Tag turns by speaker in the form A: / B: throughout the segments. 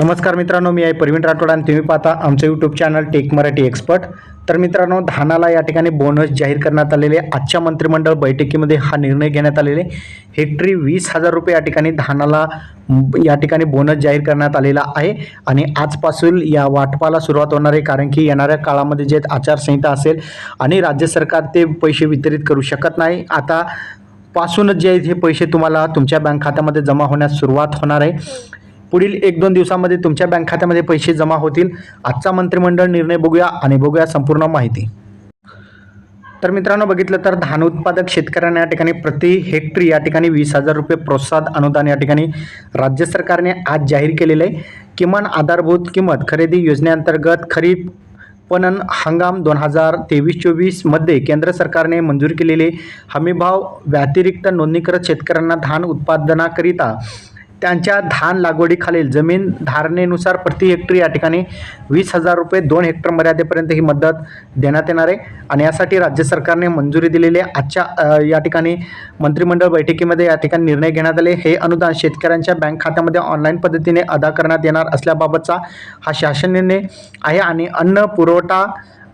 A: नमस्कार मित्रांनो मी आहे प्रवीण राठोड आणि तुम्ही पाहता आमचं YouTube channel tech Marathi expert तर मित्रांनो धानाला या ठिकाणी बोनस जाहीर करण्यात आलेले आजच्या मंत्रिमंडळ बैठकीमध्ये हा निर्णय घेण्यात आलेले हेक्टरी वीस हजार रुपये या ठिकाणी धानाला या ठिकाणी बोनस जाहीर करण्यात आलेला आहे. आणि आजपासून या वाटपाला सुरुवात होणार आहे कारण की येणाऱ्या काळामध्ये जे आचारसंहिता असेल आणि राज्य सरकार ते पैसे वितरित करू शकत नाही. आता पासूनच जे आहेत हे पैसे तुम्हाला तुमच्या बँक खात्यामध्ये जमा होण्यास सुरुवात होणार आहे. पुढील एक दोन दिवसामध्ये तुमच्या बँक खात्यामध्ये पैसे जमा होतील. आजचा मंत्रिमंडळ निर्णय बघूया आणि बघूया संपूर्ण माहिती. तर मित्रांनो बघितलं तर धान उत्पादक शेतकऱ्यांना या ठिकाणी प्रति हेक्टरी या ठिकाणी वीस हजार रुपये प्रोत्साहन अनुदान या ठिकाणी राज्य सरकारने आज जाहीर केलेलं आहे. किमान आधारभूत किंमत खरेदी योजनेअंतर्गत खरीप पणन हंगाम दोन हजार तेवीस चोवीसमध्ये केंद्र सरकारने मंजूर केलेले हमीभाव व्यतिरिक्त नोंदणीकृत शेतकऱ्यांना धान उत्पादनाकरिता त्यांच्या धान लागवडीखालील जमीन धारणेनुसार प्रति हेक्टरी या ठिकाणी वीस हजार रुपये दोन हेक्टर मर्यादेपर्यंत ही मदत देण्यात येणार आहे. आणि यासाठी राज्य सरकारने मंजुरी दिलेली आहे. आजच्या या ठिकाणी मंत्रिमंडळ बैठकीमध्ये या ठिकाणी निर्णय घेण्यात आले. हे अनुदान शेतकऱ्यांच्या बँक खात्यामध्ये ऑनलाईन पद्धतीने अदा करण्यात येणार असल्याबाबतचा हा शासन निर्णय आहे. आणि अन्न पुरवठा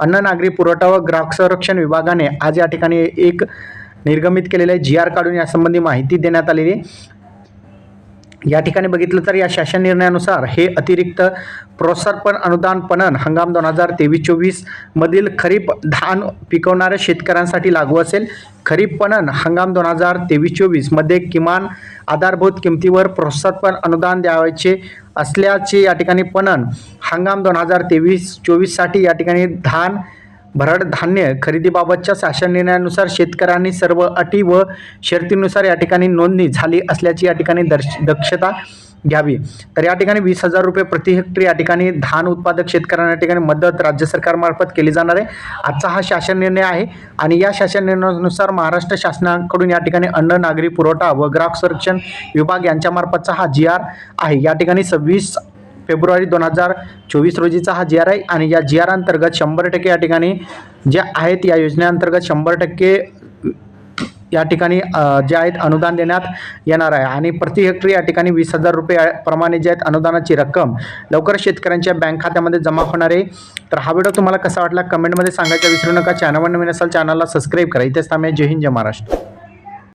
A: अन्न नागरी पुरवठा व ग्राहक संरक्षण विभागाने आज या ठिकाणी एक निर्गमित केलेलं आहे. जी आर काढून यासंबंधी माहिती देण्यात आलेली या ठिकाणी बघितलं तर या शासन निर्णयानुसार हे अतिरिक्त प्रोत्साहन अनुदान पणन हंगाम दोन हजार तेवीस चोवीसमधील खरीप धान पिकवणाऱ्या शेतकऱ्यांसाठी लागू असेल. खरीप पणन हंगाम दोन हजार तेवीस चोवीसमध्ये किमान आधारभूत किमतीवर प्रोत्साहन अनुदान द्यावायचे असल्याचे या ठिकाणी पणन हंगाम दोन हजार तेवीस चोवीससाठी या ठिकाणी धान भरड धान्य खरेदीबाबतच्या शासन निर्णयानुसार शेतकऱ्यांनी सर्व अटी व शर्तीनुसार या ठिकाणी नोंदणी झाली असल्याची या ठिकाणी दर्श दक्षता घ्यावी. तर या ठिकाणी वीस हजार रुपये प्रति हेक्टर या ठिकाणी धान उत्पादक शेतकऱ्यांना या ठिकाणी मदत राज्य सरकारमार्फत केली जाणार आहे. आजचा हा शासन निर्णय आहे आणि या शासन निर्णयानुसार महाराष्ट्र शासनाकडून या ठिकाणी अन्न नागरी पुरवठा व ग्राहक संरक्षण विभाग यांच्यामार्फतचा हा जी आर आहे. या ठिकाणी सव्वीस फेब्रुवारी दोन हजार चोवीस रोजीचा हा जी आर आहे आणि या जी आर अंतर्गत शंभर टक्के या ठिकाणी ज्या आहेत या योजनेअंतर्गत शंभर टक्के या ठिकाणी जे आहेत अनुदान देण्यात येणार आहे. आणि प्रति हेक्टरी या ठिकाणी वीस हजार रुपये प्रमाणे जे आहेत अनुदानाची रक्कम लवकर शेतकऱ्यांच्या बँक खात्यामध्ये जमा होणार आहे. तर हा व्हिडिओ तुम्हाला कसा वाटला कमेंटमध्ये सांगायचा विसरू नका. चॅनलवर नवीन असाल चॅनलला सबस्क्राईब करा. इथेच थांबे जय हिंद जय महाराष्ट्र.